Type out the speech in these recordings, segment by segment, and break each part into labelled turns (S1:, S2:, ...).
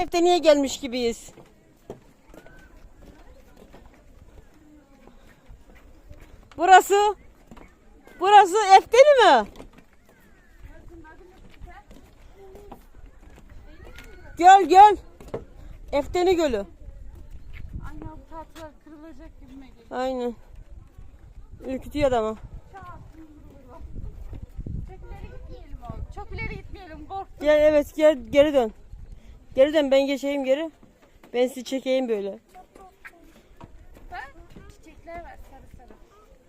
S1: Efteni'ye gelmiş gibiyiz. Burası Burası Efteni mi? Göl göl. Efteni Gölü.
S2: Anne bu tahtalar kırılacak gibime geliyor.
S1: Aynen. Ürkütüyor adamı.
S2: Çok ileri gitmeyelim oğlum. Çok ileri gitmeyelim. Kork.
S1: Gel evet gel geri dön. Geri dön ben geçeyim geri. Ben sizi çekeyim böyle.
S2: Bak çiçekler var sarı sarı.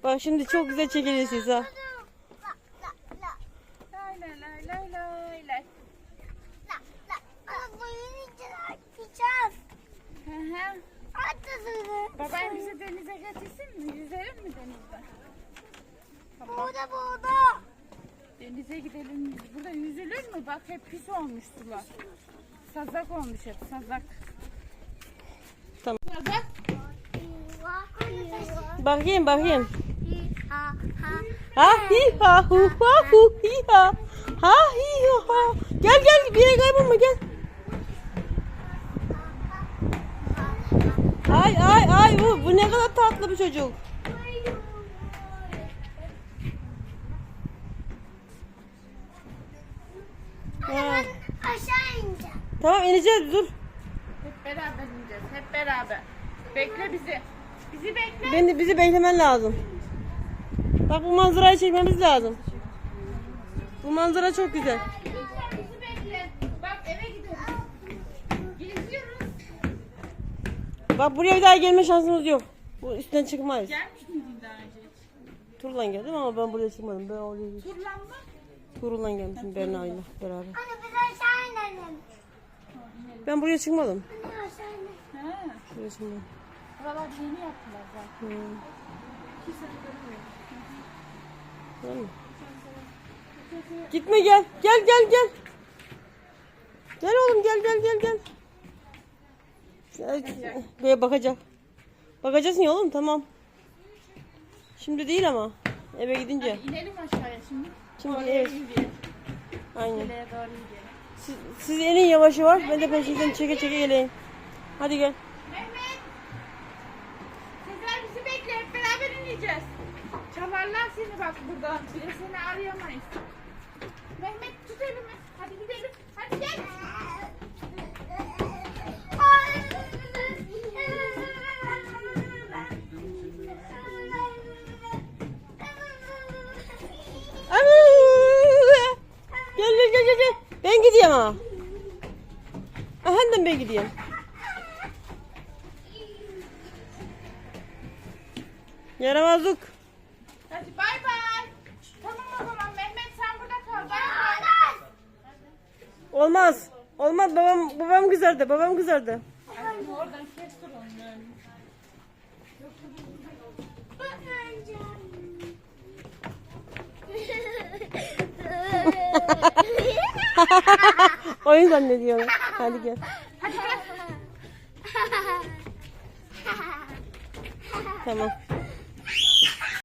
S1: Bak şimdi çok güzel çekilirsiniz ha.
S2: Lay lay lay lay bizi denize getirsin mi? Yüzelim mi denizde? Denize gidelim. Burada yüzülür mü? Bak hep pis olmuş sular. Sazak olmuş hep sazak.
S1: Tamam.
S2: Sazak.
S1: Bakayım bakayım. Ha hi ha hu ha hu hi ha. Ha hi ha. Gel gel bir yere kaybolma gel. Ay ay ay bu, bu ne kadar tatlı bir çocuk. Ha.
S3: Aşağı ineceğim.
S1: Tamam ineceğiz dur.
S2: Hep beraber ineceğiz. Hep beraber. Bekle bizi. Bizi bekle.
S1: Beni bizi beklemen lazım. Bak bu manzarayı çekmemiz lazım. Bu manzara çok güzel.
S2: Bizi bekle. Bak eve gidiyoruz. Geziyoruz.
S1: Bak buraya bir daha gelme şansımız yok. Bu üstten çıkmayız.
S2: Gelmiş miydin daha önce hiç?
S1: Turla geldim ama ben buraya çıkmadım. Ben oraya
S2: Turlanma.
S1: Turla gelmişim Berna ile beraber.
S3: Anne.
S1: Ben buraya çıkmadım.
S2: Ha.
S1: Buraya çıkmadım.
S2: Buralar yeni yaptılar zaten.
S1: Hmm. Tamam? Gitme gel. Gel gel gel. Gel oğlum gel gel gel gel. Böyle bakacak. Bakacaksın ya oğlum tamam. Şimdi değil ama. Eve gidince.
S2: İnelim aşağıya şimdi.
S1: Şimdi
S2: yürüyelim.
S1: Aynen.
S2: Doğru.
S1: Siz, siz enin yavaşı var. Ben de peşinizden çeke çeke geleyim. Hadi gel.
S2: Mehmet. Sizler bizi bekle. Hep beraber ineceğiz. Çalarlar seni bak buradan. Bir de seni arayamayız. Mehmet tut elimi. Hadi gidelim.
S1: Ben gideyim ha. Aha ben gideyim. Yaramazlık.
S2: Hadi bay bay. Tamam o zaman Mehmet sen burada kal. Bay bay.
S1: Olmaz. Olmaz babam babam kızardı. Babam kızardı.
S2: Oradan kes dur onu. yani.
S1: Oyun zannediyorum. Hadi gel. Tamam.